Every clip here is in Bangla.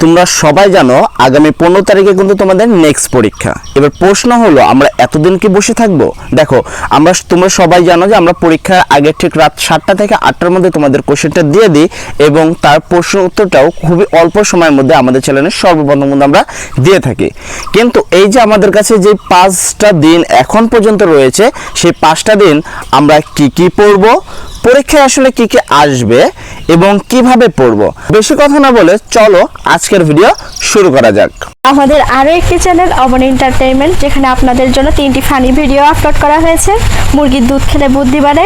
তোমরা সবাই জানো আগামী পনেরো তারিখে কিন্তু তোমাদের নেক্সট পরীক্ষা। এবার প্রশ্ন হলো, আমরা এতদিন কি বসে থাকব? দেখো, আমরা তোমরা সবাই জানো যে আমরা পরীক্ষার আগে ঠিক রাত সাতটা থেকে আটটার মধ্যে তোমাদের কোশ্চেনটা দিয়ে দিই এবং তার প্রশ্ন উত্তরটাও খুবই অল্প সময়ের মধ্যে আমাদের চ্যানেলে সর্বপ্রথম কিন্তু আমরা দিয়ে থাকি। কিন্তু এই যে আমাদের কাছে যে পাঁচটা দিন এখন পর্যন্ত রয়েছে, সেই পাঁচটা দিন আমরা কি কি পড়ব, পরীক্ষায় আসলে কি কি আসবে এবং কীভাবে পড়ব? বেশি কথা না বলে চলো আজকের ভিডিও শুরু করা যাক। আমাদের আরও একটি চ্যানেল অবন এন্টারটেইনমেন্ট যেখানে আপনাদের জন্য তিনটি ফানি ভিডিও আপলোড করা হয়েছে। মুরগির দুধ খেলে বুদ্ধি বাড়ে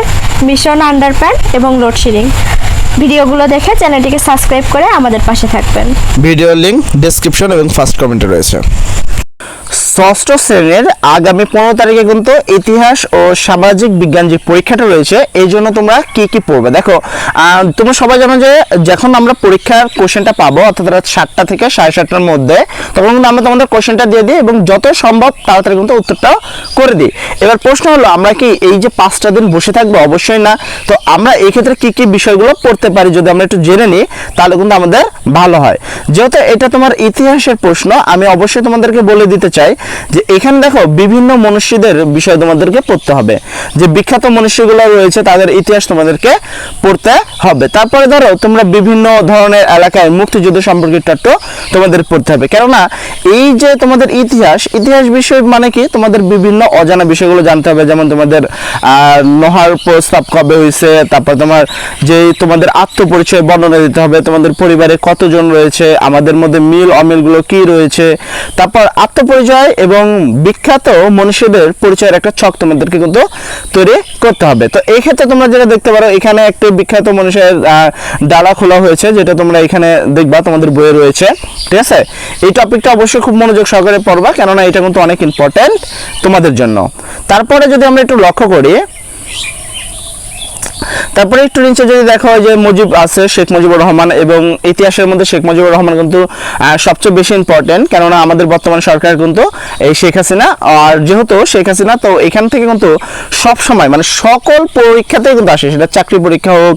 মিশন আন্ডারপ্যান্ট এবং লোডশেডিং ভিডিওগুলো দেখে চ্যানেলটিকে সাবস্ক্রাইব করে আমাদের পাশে থাকবেন। ভিডিও লিংক ডেসক্রিপশন এবং ফার্স্ট কমেন্টে রয়েছে। ষষ্ঠ শ্রেণির আগামী পনেরো তারিখে কিন্তু ইতিহাস ও সামাজিক বিজ্ঞান যে পরীক্ষাটা রয়েছে, এই জন্য তোমরা কি কি পড়বে? দেখো তোমরা সবাই জানো যে যখন আমরা পরীক্ষার কোশ্চেনটা পাবো, অর্থাৎ রাত সাতটা থেকে সাড়ে সাতটার মধ্যে, তখন কিন্তু আমরা তোমাদের কোশ্চেনটা দিয়ে দিই এবং যত সম্ভব তাড়াতাড়ি কিন্তু উত্তরটাও করে দিই। এবার প্রশ্ন হলো, আমরা কি এই যে পাঁচটা দিন বসে থাকব? অবশ্যই না। তো আমরা এই ক্ষেত্রে কি কি বিষয়গুলো পড়তে পারি যদি আমরা একটু জেনে নিই, তাহলে কিন্তু আমাদের ভালো হয়। যেহেতু এটা তোমার ইতিহাসের প্রশ্ন, আমি অবশ্যই তোমাদেরকে বলে দিতে চাই যে এখানে দেখো বিভিন্ন মনীষীদের বিষয় তোমাদেরকে পড়তে হবে। যে বিখ্যাত মনীষীগুলো রয়েছে, তাদের ইতিহাস তোমাদেরকে পড়তে হবে। তারপরে ধরো, তোমরা বিভিন্ন ধরনের এলাকায় মুক্তিযুদ্ধ সম্পর্কিত একটু তোমাদের পড়তে হবে। কেননা, এই যে তোমাদের ইতিহাস ইতিহাস বিষয় মানে কি? তোমাদের বিভিন্ন অজানা বিষয়গুলো জানতে হবে। যেমন তোমাদের লোহার প্রস্তাব কবে হয়েছে তারপর তোমার যে তোমাদের আত্মপরিচয় বর্ণনা দিতে হবে, তোমাদের পরিবারে কতজন রয়েছে, আমাদের মধ্যে মিল অমিলগুলো কি রয়েছে, তারপর আত্মপরিচয় এবং বিখ্যাত মনীষীদের পরিচয়ের একটা ছক তোমাদেরকে কিন্তু তৈরি করতে হবে। তো এই ক্ষেত্রে তোমরা যেটা দেখতে পারো, এখানে একটি বিখ্যাত মানুষের ডালা খোলা হয়েছে, যেটা তোমরা এখানে দেখবা, তোমাদের বইয়ে রয়েছে। ঠিক আছে? এই টপিকটা অবশ্যই খুব মনোযোগ সহকারে পড়বা, কেননা এটা কিন্তু অনেক ইম্পর্টেন্ট তোমাদের জন্য। তারপরে যদি আমরা একটু লক্ষ্য করি তারপরে একটু নিচে যদি দেখা হয় যে মুজিব আছে, শেখ মুজিবুর রহমান এবং ইতিহাসের মধ্যে শেখ মুজিবুর রহমান কিন্তু সবচেয়ে বেশি ইম্পর্টেন্ট কেননা আমাদের বর্তমান সরকার কিন্তু এই শেখ হাসিনা। আর যেহেতু শেখ হাসিনা, তো এখান থেকে কিন্তু সব সময় মানে সকল পরীক্ষাতেই কিন্তু আসে। সেটা চাকরি পরীক্ষা হোক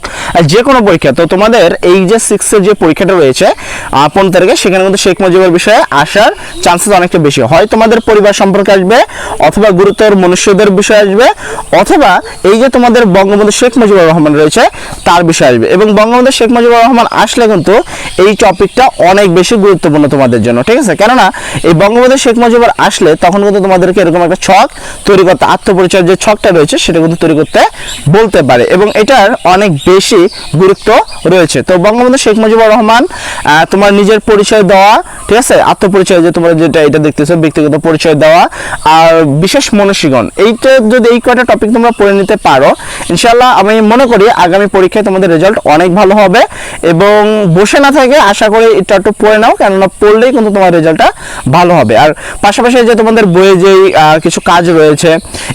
যে কোনো পরীক্ষা। তো তোমাদের এই যে সিক্সের যে পরীক্ষাটা রয়েছে পনেরো তারিখে সেখানে কিন্তু শেখ মুজিবের বিষয়ে আসার চান্সেস অনেকটা বেশি। হয় তোমাদের পরিবার সম্পর্কে আসবে, অথবা গুরুতর মনুষ্যদের বিষয় আসবে, অথবা এই যে তোমাদের বঙ্গবন্ধু শেখ মুজিবুর রহমান রয়েছে, তার বিষয় আসবে। এবং বঙ্গবন্ধু শেখ মুজিবুর রহমান আসলে কিন্তু এই টপিকটা অনেক বেশি গুরুত্বপূর্ণ তোমাদের জন্য, ঠিক আছে? কেননা এই বঙ্গবন্ধু শেখ মুজিবুর আসলে তখন কিন্তু তোমাদেরকে এরকম একটা ছক তৈরি করতে, আত্মপরিচয়ের যে ছকটা রয়েছে, সেটা কিন্তু তৈরি করতে বলতে পারে। এবং এটার অনেক বেশি গুরুত্ব রয়েছে। তো বঙ্গবন্ধু শেখ মুজিবুর রহমান তোমার নিজের পরিচয় দেওয়া, ঠিক আছে? আত্মপরিচয় যে তোমরা যেটা এটা দেখতেছো, ব্যক্তিগত পরিচয় দেওয়া, আর বিশেষ মনীষীগণ, এইটা যদি এই কয়টা টপিক তোমরা পড়ে নিতে পারো ইনশাল্লাহ আমি মনে করি আগামী পরীক্ষায় তোমাদের রেজাল্ট অনেক ভালো হবে এবং বসে না থাকে আশা করি এটা একটু পড়ে নাও। কেননা পড়লেই কিন্তু তোমার রেজাল্টটা ভালো হবে। আর পাশাপাশি যে তোমাদের বইয়ে যেই কিছু কাজ রয়েছে,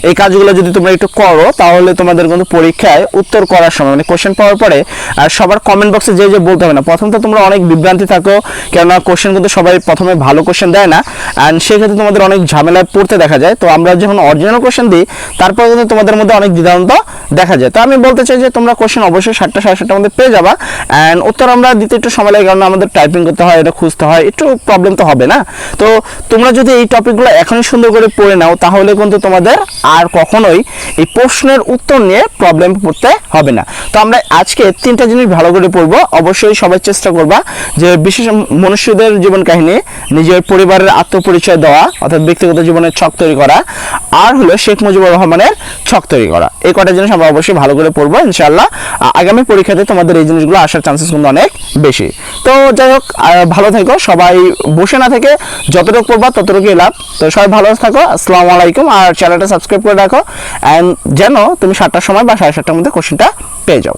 এই কাজগুলো যদি তোমরা একটু করো, তাহলে তোমাদের কিন্তু পরীক্ষায় উত্তর করার সময় মানে কোশ্চেন পাওয়ার পরে আর সবার কমেন্ট বক্সে যে যে বলতে হবে না। প্রথম তো তোমরা অনেক বিভ্রান্তি থাকো, কেননা কোশ্চেন কিন্তু সবাই প্রথমে ভালো কোশ্চেন দেয় না। অ্যান্ড সেক্ষেত্রে তোমাদের অনেক ঝামেলায় পড়তে দেখা যায়। তো আমরা যখন অরিজিনাল কোশ্চেন দিই, তারপর কিন্তু তোমাদের মধ্যে অনেক দ্বিধান্ত দেখা যায়। তো আমি বলতে চাই যে, তোমরা কোশ্চেন অবশ্যই সাতটা সাড়ে সাতটার মধ্যে পেয়ে যাবা। অ্যান্ড উত্তর আমরা দিতে একটু সময় লাগে, কারণ আমাদের টাইপিং করতে হয়, এটা খুঁজতে হয়, একটু প্রবলেম তো হবে না। তো তোমরা যদি এই টপিকগুলো এখনই সুন্দর করে পড়ে নাও, তাহলে কিন্তু তোমাদের আর কখনোই এই প্রশ্নের উত্তর নিয়ে প্রবলেম পড়তে হবে না। তো আমরা আজকে তিনটা জিনিস ভালো করে পড়ব। অবশ্যই সবাই চেষ্টা করবা যে বিশেষ মনুষ্যদের জীবন কাহিনী, নিজের পরিবারের আত্মপরিচয় দেওয়া, অর্থাৎ ব্যক্তিগত জীবনের ছক তৈরি করা, আর হলো শেখ মুজিবুর রহমানের ছক তৈরি করা। এই কটা জিনিস আমরা অবশ্যই ভালো করে পড়ব ইনশাল্লাহ আগামী পরীক্ষাতে তোমাদের এই জিনিসগুলো আসার চান্সেস কিন্তু অনেক বেশি। তো যাই হোক ভালো থেকো, সবাই বসে না থেকে যতটুকু পড়বা ততটুকুই লাভ। তো সবাই ভালো থাকো, আসসালামু আলাইকুম, আর চ্যানেলটা সাবস্ক্রাইব করে রাখো। অ্যান্ড যেন তুমি সাতটার সময় বা সাড়ে সাতটার মধ্যে কোশ্চেনটা পেয়ে যাও।